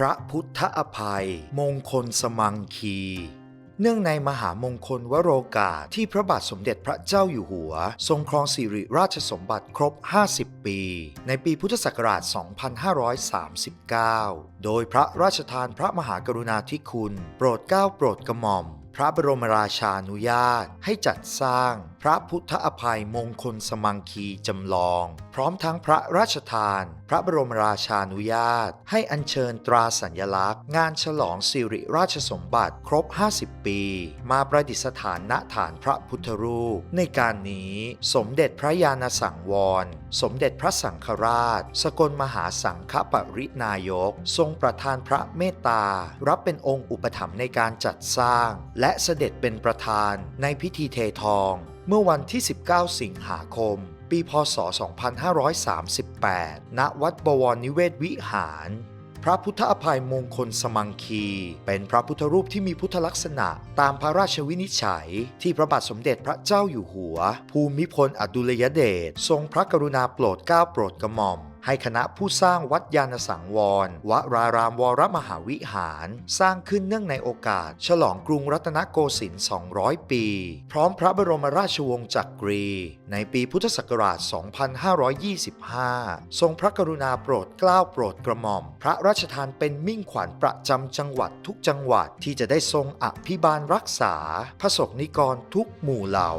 พระพุทธอภัย มงคลสมังคี เนื่องในมหามงคลวโรกาสที่พระบาทสมเด็จพระเจ้าอยู่หัว ทรงครองสิริราชสมบัติครบ 50 ปี ในปีพุทธศักราช 2539 โดยพระราชทานพระมหากรุณาธิคุณ โปรดเกล้าโปรดกระหม่อม พระบรมราชานุญาตให้จัดสร้างพระพุทธอภัยมงคลสมังคีจำลอง พร้อมทั้งพระราชทาน พระบรมราชานุญาต ให้อัญเชิญตราสัญลักษณ์ งานฉลองสิริราชสมบัติครบ 50 ปี มาประดิษฐานณฐานพระพุทธรูป ในการนี้สมเด็จพระยาณสังวรสมเด็จพระสังฆราช สกลมหาสังฆปรินายก ทรงประทานพระเมตตา รับเป็นองค์อุปถัมภ์ในการจัดสร้าง และเสด็จเป็นประธานในพิธีเททอง เมื่อวันที่ 19 สิงหาคม ปีพศ 2538 ณ วัดบวรนิเวศวิหาร พระพุทธอภัยมงคลสมังคี เป็นพระพุทธรูปที่มีพุทธลักษณะตามพระราชวินิจฉัย ที่พระบาทสมเด็จพระเจ้าอยู่หัว ภูมิพลอดุลยเดชทรงพระกรุณาโปรดเกล้าโปรดกระหม่อม ให้คณะผู้สร้างวัดยานสังวร วรารามวรมหาวิหาร สร้างขึ้นเนื่องในโอกาส ฉลองกรุงรัตนโกสินทร์ 200 ปี พร้อมพระบรมราชวงศ์จักรี ในปีพุทธศักราช 2525 ทรงพระกรุณาโปรดเกล้าโปรดกระหม่อม พระราชทานเป็นมิ่งขวัญประจำจังหวัดทุกจังหวัดที่จะได้ทรงอภิบาลรักษาพระสงฆ์นิกรทุกหมู่เหล่า